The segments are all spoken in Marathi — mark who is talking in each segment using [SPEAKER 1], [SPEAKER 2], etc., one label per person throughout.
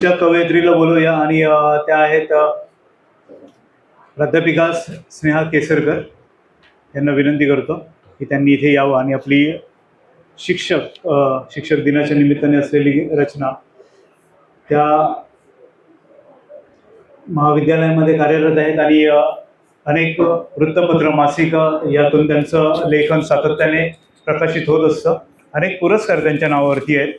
[SPEAKER 1] कवयित्रीला बोलूया आणि त्या आहेत प्राध्यापिका स्नेहा केसरकर. यांना विनंती करतो की त्यांनी इथे यावं आणि आपली शिक्षक शिक्षक दिनाच्या निमित्ताने असलेली रचना त्या महाविद्यालयामध्ये कार्यरत आहेत आणि अनेक वृत्तपत्र मासिक यातून त्यांचं लेखन सातत्याने प्रकाशित होत असतं. अनेक पुरस्कार त्यांच्या नावावरती आहेत.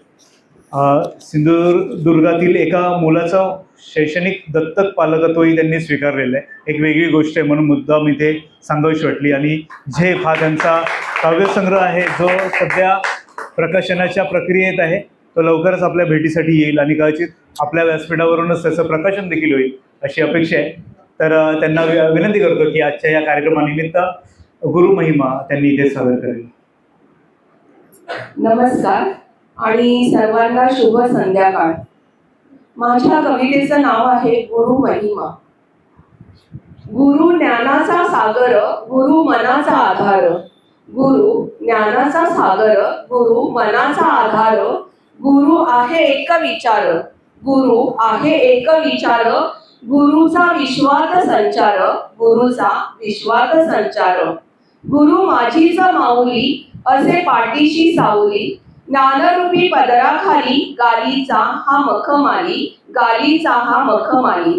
[SPEAKER 1] सिंधुदुर्गातील एका मुलाचा शैक्षणिक दत्तक पालकत्वही त्यांनी स्वीकारलेलं आहे. एक वेगळी गोष्ट आहे म्हणून मुद्दाम इथे सांगावीशी वाटली. आणि झेप हा त्यांचा काव्यसंग्रह आहे जो सध्या प्रकाशनाच्या प्रक्रियेत आहे. तो लवकरच आपल्या भेटीसाठी येईल आणि कदाचित आपल्या व्यासपीठावरूनच त्याचं प्रकाशन देखील होईल अशी अपेक्षा आहे. तर त्यांना वि- विनंती करतो की आजच्या या कार्यक्रमानिमित्त गुरुमहिमा त्यांनी इथे सादर करेल.
[SPEAKER 2] नमस्कार. आणि सर्वांना शुभ संध्याकाळ. माझ्या कवितेचं नाव आहे गुरु महिमा. गुरु ज्ञानाचा सागर गुरु मनाचा आधार. गुरु ज्ञानाचा सागर गुरु मनाचा आधार. गुरु आहे एक विचार. गुरु आहे एक विचार. गुरुचा विश्वात संचार. गुरुचा विश्वात संचार. गुरु माझीच माऊली असे पाठीशी सावली. ज्ञानरूपी पदराखाली गालीचा हा मखमाली गालीचा हा मखमाली.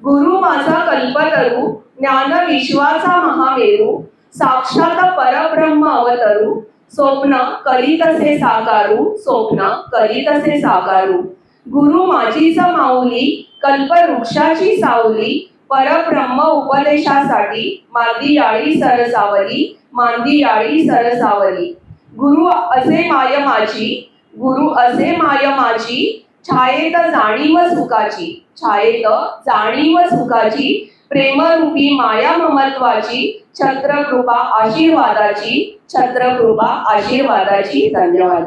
[SPEAKER 2] गुरु माझा कल्पतरू ज्ञान विश्वाचा महामेरू साक्षात परब्रह्म अवतरू स्वप्न करीतसे साकारू स्वप्न करीतसे साकारू. गुरु माझीच माऊली कल्पवृक्षाची सावली परब्रह्म उपदेशासाठी मांदियाळी सरसावली मांदियाळी सरसावली. गुरु असे माय माझी गुरु असे माय माझी छायेत जाणीव सुखाची छायेत जाणीव सुखाची प्रेमरूपी माया ममत्वाची छत्रकृपा आशीर्वादाची छत्रकृपा आशीर्वादाची. धन्यवाद.